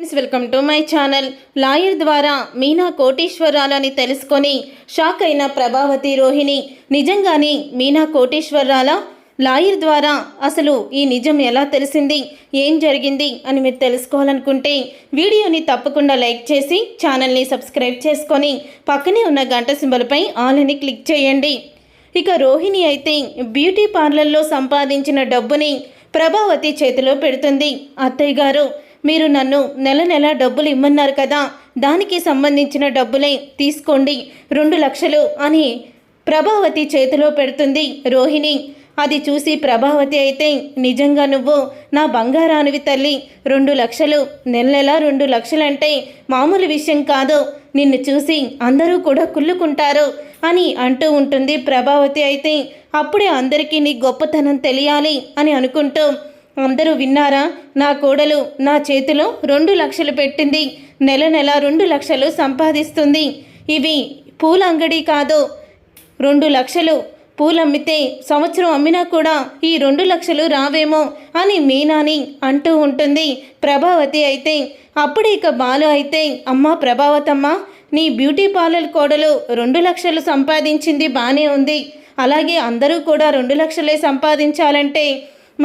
Friends welcome to my channel lawyer ద్వారా మీనా కోటీశ్వరాలని తెలుసుకొని shock అయిన ప్రభావతి రోహిణి నిజంగానే మీనా కోటీశ్వరాల? లాయర్ ద్వారా అసలు ఈ నిజం ఎలా తెలిసింది? ఏం జరిగింది? అని మీరు తెలుసుకోవాలనుకుంటే వీడియోని తప్పకుండా లైక్ చేసి ఛానల్ని సబ్స్క్రైబ్ చేసుకొని పక్కనే ఉన్న గంట సింబల్పై ఆల్ అని క్లిక్ చేయండి. ఇక రోహిణి అయితే బ్యూటీ పార్లర్లో సంపాదించిన డబ్బుని ప్రభావతి చేతిలో పెడుతుంది. అత్తయ్య గారు మీరు నన్ను నెల నెల డబ్బులు ఇమ్మన్నారు కదా దానికి సంబంధించిన డబ్బులే తీసుకోండి రెండు లక్షలు అని ప్రభావతి చేతిలో పెడుతుంది రోహిణి. అది చూసి ప్రభావతి అయితే నిజంగా నువ్వు నా బంగారానివి తల్లి రెండు లక్షలు నెల నెల రెండు లక్షలంటే మామూలు విషయం కాదు నిన్ను చూసి అందరూ కూడా కుళ్ళుకుంటారు అని అంటూ ఉంటుంది ప్రభావతి అయితే. అప్పుడే అందరికీ నీ గొప్పతనం తెలియాలి అని అనుకుంటూ అందరూ విన్నారా? నా కోడలు నా చేతిలో రెండు లక్షలు పెట్టింది. నెల నెల రెండు లక్షలు సంపాదిస్తుంది. ఇవి పూల అంగడి కాదు. రెండు లక్షలు పూలు అమ్మితే సంవత్సరం అమ్మినా కూడా ఈ రెండు లక్షలు రావేమో అని మీనాని అంటూ ఉంటుంది. ప్రభావతి అయితే అప్పుడు ఇక బాలు అయితే అమ్మా ప్రభావతమ్మ నీ బ్యూటీ పార్లర్ కోడలు రెండు లక్షలు సంపాదించింది బాగానే ఉంది. అలాగే అందరూ కూడా రెండు లక్షలే సంపాదించాలంటే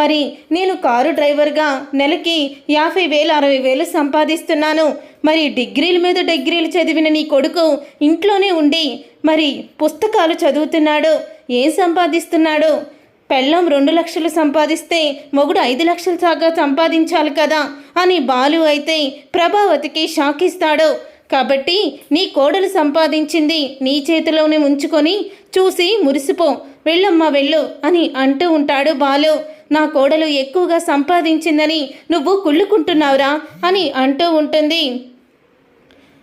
మరి నేను కారు డ్రైవర్గా నెలకి యాభై వేలు అరవై వేలు సంపాదిస్తున్నాను. మరి డిగ్రీల మీద డిగ్రీలు చదివిన నీ కొడుకు ఇంట్లోనే ఉండి మరి పుస్తకాలు చదువుతున్నాడు ఏం సంపాదిస్తున్నాడు? పెళ్ళం రెండు లక్షలు సంపాదిస్తే మొగుడు ఐదు లక్షలు సాగా సంపాదించాలి కదా అని బాలు అయితే ప్రభావతికి షాక్ ఇస్తాడు. కాబట్టి నీ కోడలు సంపాదించింది నీ చేతిలోనే ఉంచుకొని చూసి మురిసిపో వెళ్ళమ్మా వెళ్ళు అని అంటూ ఉంటాడు బాలు. నా కోడలు ఎక్కువగా సంపాదించిందని నువ్వు కుళ్ళుకుంటున్నావురా అని అంటూ ఉంటుంది.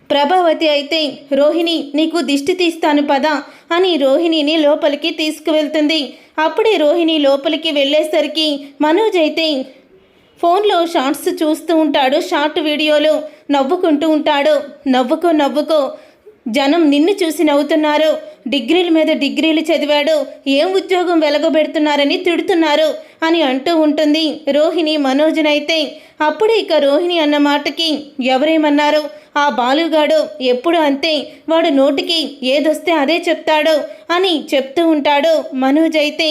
ప్రభావతి అయితే రోహిణి నీకు దిష్టి తీస్తాను పద అని రోహిణిని లోపలికి తీసుకువెళ్తుంది. అప్పుడే రోహిణి లోపలికి వెళ్ళేసరికి మనోజ్ అయితే ఫోన్లో షార్ట్స్ చూస్తూ ఉంటాడు షార్ట్ వీడియోలు నవ్వుకుంటూ ఉంటాడు. నవ్వుకో నవ్వుకో జనం నిన్ను చూసి నవ్వుతున్నారు. డిగ్రీల మీద డిగ్రీలు చదివాడు ఏం ఉద్యోగం వెలగబెడుతున్నారని తిడుతున్నారు. అని అంటూ ఉంటుంది. రోహిణి మనోజ్నైతే అప్పుడు ఇక రోహిణి అన్న మాటకి ఎవరేమన్నారు ఆ బాలుగాడు ఎప్పుడు అంతే వాడు నోటికి ఏదొస్తే అదే చెప్తాడు అని చెప్తూ ఉంటాడు. మనోజ్ అయితే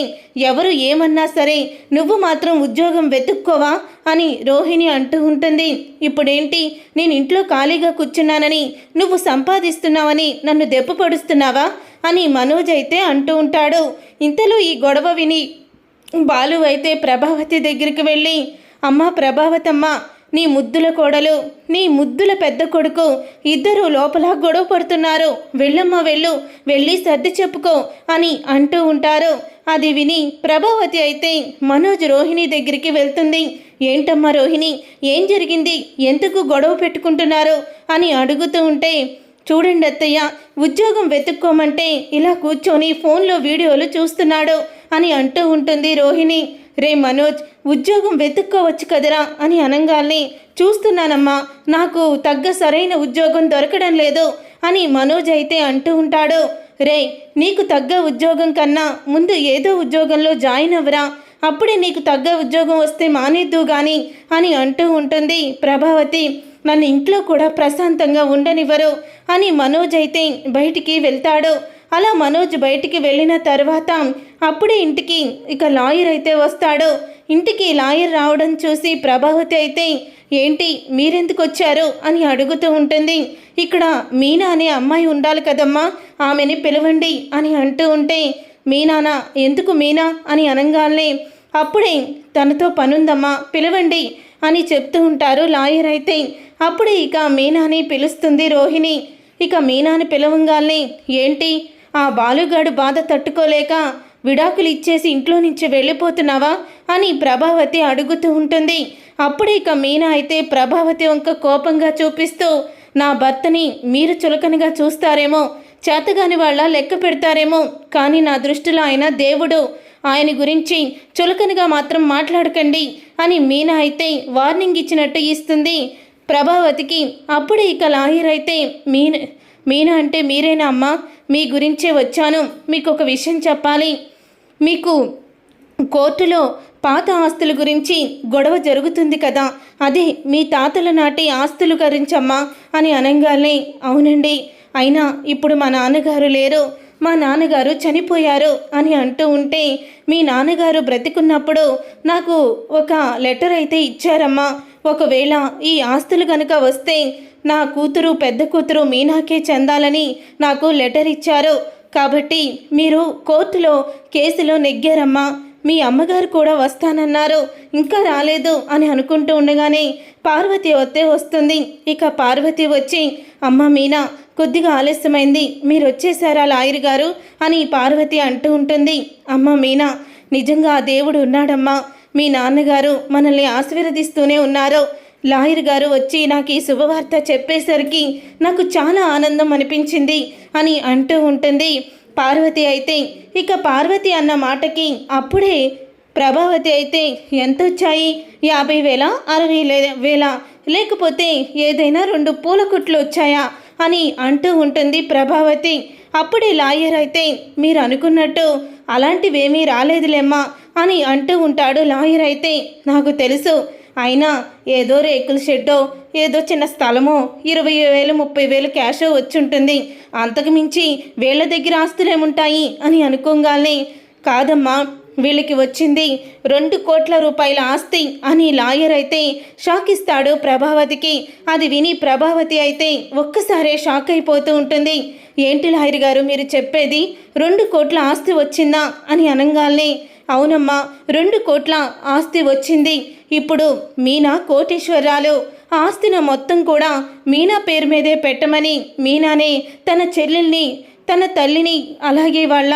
ఎవరు ఏమన్నా సరే నువ్వు మాత్రం ఉద్యోగం వెతుక్కోవా అని రోహిణి అంటూ ఉంటుంది. ఇప్పుడేంటి నేను ఇంట్లో ఖాళీగా కూర్చున్నానని నువ్వు సంపాదిస్తున్నావని నన్ను దెబ్బ పడుస్తున్నావా అని మనోజ్ అయితే అంటూ ఉంటాడు. ఇంతలో ఈ గొడవ విని బాలు అయితే ప్రభావతి దగ్గరికి వెళ్ళి అమ్మా ప్రభావతమ్మ నీ ముద్దుల కోడలు నీ ముద్దుల పెద్ద కొడుకు ఇద్దరు లోపల గొడవ పడుతున్నారు. వెళ్ళమ్మ వెళ్ళు వెళ్ళి సర్ది చెప్పుకో అని అంటూ ఉంటారు. అది విని ప్రభావతి అయితే మనోజ్ రోహిణి దగ్గరికి వెళ్తుంది. ఏంటమ్మా రోహిణి ఏం జరిగింది? ఎందుకు గొడవ పెట్టుకుంటున్నారు? అని అడుగుతూ ఉంటే చూడండి అత్తయ్య ఉద్యోగం వెతుక్కోమంటే ఇలా కూర్చొని ఫోన్లో వీడియోలు చూస్తున్నాడు. అని అంటూ ఉంటుంది రోహిణి. రే మనోజ్ ఉద్యోగం వెతుక్కోవచ్చు కదరా అని అనంగాల్ని. చూస్తున్నానమ్మా నాకు తగ్గ సరైన ఉద్యోగం దొరకడం లేదు అని మనోజ్ అయితే అంటూ ఉంటాడు. రే నీకు తగ్గ ఉద్యోగం కన్నా ముందు ఏదో ఉద్యోగంలో జాయిన్ అవ్వరా. అప్పుడే నీకు తగ్గ ఉద్యోగం వస్తే మానేద్దు గాని అని అంటూ ఉంటుంది ప్రభావతి. నన్ను ఇంట్లో కూడా ప్రశాంతంగా ఉండనివ్వరు అని మనోజ్ అయితే బయటికి వెళ్తాడు. అలా మనోజ్ బయటికి వెళ్ళిన తర్వాత అప్పుడే ఇంటికి ఇక లాయర్ అయితే వస్తాడు. ఇంటికి లాయర్ రావడం చూసి ప్రభావతి అయితే ఏంటి మీరెందుకు వచ్చారు? అని అడుగుతూ ఉంటుంది. ఇక్కడ మీనా అనే అమ్మాయి ఉండాలి కదమ్మా ఆమెని పిలవండి అని అంటూ ఉంటే మీనానా ఎందుకు మీనా? అని అనగానే అప్పుడే తనతో పనుందమ్మా పిలవండి అని చెప్తూ ఉంటారు లాయర్ అయితే. అప్పుడే ఇక మీనాని పిలుస్తుంది రోహిణి. ఇక మీనాని పిలవంగానే ఏంటి ఆ బాలుగాడు బాధ తట్టుకోలేక విడాకులు ఇచ్చేసి ఇంట్లో నుంచి వెళ్ళిపోతున్నావా అని ప్రభావతి అడుగుతూ ఉంటుంది. అప్పుడు ఇక మీనా అయితే ప్రభావతి వంక కోపంగా చూపిస్తూ నా భర్తని మీరు చులకనగా చూస్తారేమో చేతగాని వాళ్ళ లెక్క పెడతారేమో కానీ నా దృష్టిలో ఆయన దేవుడు. ఆయన గురించి చులకనగా మాత్రం మాట్లాడకండి అని మీనా అయితే వార్నింగ్ ఇచ్చినట్టు ఇస్తుంది. ప్రభావతికి అప్పుడే ఇక లాయర్ అయితే మీనా మీనా అంటే మీరేనా అమ్మా? మీ గురించే వచ్చాను. మీకు ఒక విషయం చెప్పాలి. మీకు కోర్టులో పాత ఆస్తుల గురించి గొడవ జరుగుతుంది కదా. అదే మీ తాతల నాటి ఆస్తులు గురించమ్మా అని అనగానే అవునండి. అయినా ఇప్పుడు మా నాన్నగారు లేరు. మా నాన్నగారు చనిపోయారు అని అంటూ ఉంటే మీ నాన్నగారు బ్రతికున్నప్పుడు నాకు ఒక లెటర్ అయితే ఇచ్చారమ్మా. ఒకవేళ ఈ ఆస్తులు కనుక వస్తే నా కూతురు పెద్ద కూతురు మీనాకే చెందాలని నాకు లెటర్ ఇచ్చారు. కాబట్టి మీరు కోర్టులో కేసులో నెగ్గారమ్మా. మీ అమ్మగారు కూడా వస్తానన్నారు. ఇంకా రాలేదు అని అనుకుంటూ ఉండగానే పార్వతి వస్తే వస్తుంది. ఇక పార్వతి వచ్చి అమ్మ మీనా కొద్దిగా ఆలస్యమైంది. మీరు వచ్చేసారా లాయర్ గారు? అని పార్వతి అంటూ ఉంటుంది. అమ్మ మీనా నిజంగా ఆ దేవుడు ఉన్నాడమ్మా. మీ నాన్నగారు మనల్ని ఆశీర్వదిస్తూనే ఉన్నారు. లాయర్ గారు వచ్చి నాకు ఈ శుభవార్త చెప్పేసరికి నాకు చాలా ఆనందం అనిపించింది అని అంటూ ఉంటుంది. పార్వతి అయితే ఇక పార్వతి అన్న మాటకి అప్పుడే ప్రభావతి అయితే ఎంత వచ్చాయి యాభై వేల? అరవై వేల? లేకపోతే ఏదైనా రెండు పూల కుట్లు వచ్చాయా? అని అంటూ ఉంటుంది ప్రభావతి. అప్పుడే లాయర్ అయితే మీరు అనుకున్నట్టు అలాంటివేమీ రాలేదులేమ్మా అని అంటూ ఉంటాడు లాయర్ అయితే. నాకు తెలుసు. అయినా ఏదో రేకుల షెడ్డో ఏదో చిన్న స్థలమో ఇరవై వేలు ముప్పై వేలు క్యాషో వచ్చుంటుంది అంతకు మించి వీళ్ళ దగ్గర ఆస్తులేముంటాయి? అని అనుకోగానే కాదమ్మా. వీళ్ళకి వచ్చింది రెండు కోట్ల రూపాయల ఆస్తి అని లాయర్ అయితే షాక్ ఇస్తాడు ప్రభావతికి. అది విని ప్రభావతి అయితే ఒక్కసారే షాక్ అయిపోతూ ఉంటుంది. ఏంటి లాయర్ గారు మీరు చెప్పేది? రెండు కోట్ల ఆస్తి వచ్చిందా? అని అనగానే అవునమ్మా రెండు కోట్ల ఆస్తి వచ్చింది. ఇప్పుడు మీనా కోటేశ్వరరాలు. ఆస్తిని మొత్తం కూడా మీనా పేరు మీదే పెట్టమని మీనానే తన చెల్లెల్ని తన తల్లిని అలాగే వాళ్ళ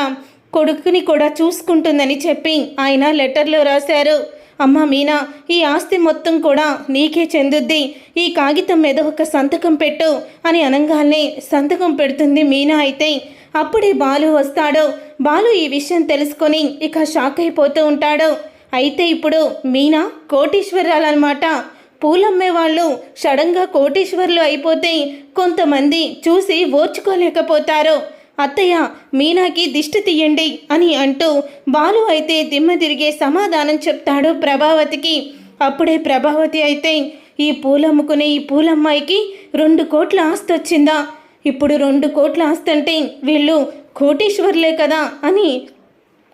కొడుకుని కూడా చూసుకుంటుందని చెప్పి ఆయన లెటర్లో రాశారు. అమ్మ మీనా ఈ ఆస్తి మొత్తం కూడా నీకే చెందుద్ది. ఈ కాగితం మీద ఒక సంతకం పెట్టు అని అనగానే సంతకం పెడుతుంది మీనా అయితే. అప్పుడే బాలు వస్తాడు. బాలు ఈ విషయం తెలుసుకొని ఇక షాక్ అయిపోతూ ఉంటాడు. అయితే ఇప్పుడు మీనా కోటీశ్వరాలన్నమాట. పూలమ్మే వాళ్ళు సడన్గా కోటీశ్వర్లు అయిపోతే కొంతమంది చూసి ఓర్చుకోలేకపోతారు. అత్తయ్య మీనాకి దిష్టి తీయండి అని అంటూ బాలు అయితే దిమ్మ తిరిగే సమాధానం చెప్తాడు ప్రభావతికి. అప్పుడే ప్రభావతి అయితే ఈ పూలమ్ముకునే ఈ పూలమ్మాయికి రెండు కోట్ల ఆస్తి వచ్చిందా? ఇప్పుడు రెండు కోట్ల ఆస్తి అంటే వీళ్ళు కోటీశ్వర్లే కదా? అని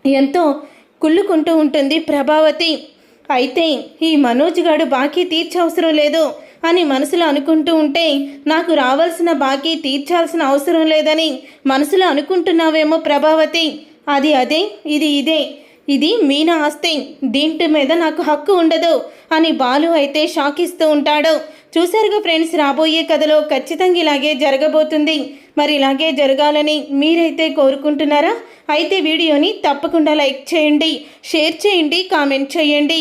ఎంతో కుళ్ళుకుంటూ ఉంటుంది ప్రభావతి. అయితే ఈ మనోజ్ గాడు బాకీ తీర్చవసరం లేదు. అని మనసులో అనుకుంటూ ఉంటే నాకు రావాల్సిన బాకీ తీర్చాల్సిన అవసరం లేదని మనసులో అనుకుంటున్నావేమో ప్రభావతి. అది అదే ఇది ఇదే. ఇది మీనా ఆస్తి. దీంటి మీద నాకు హక్కు ఉండదు అని బాలు అయితే షాక్ ఇస్తూ ఉంటాడు. చూశారుగా ఫ్రెండ్స్ రాబోయే కథలో ఖచ్చితంగా ఇలాగే జరగబోతుంది. మరి ఇలాగే జరగాలని మీరైతే కోరుకుంటున్నారా? అయితే వీడియోని తప్పకుండా లైక్ చేయండి షేర్ చేయండి కామెంట్ చేయండి.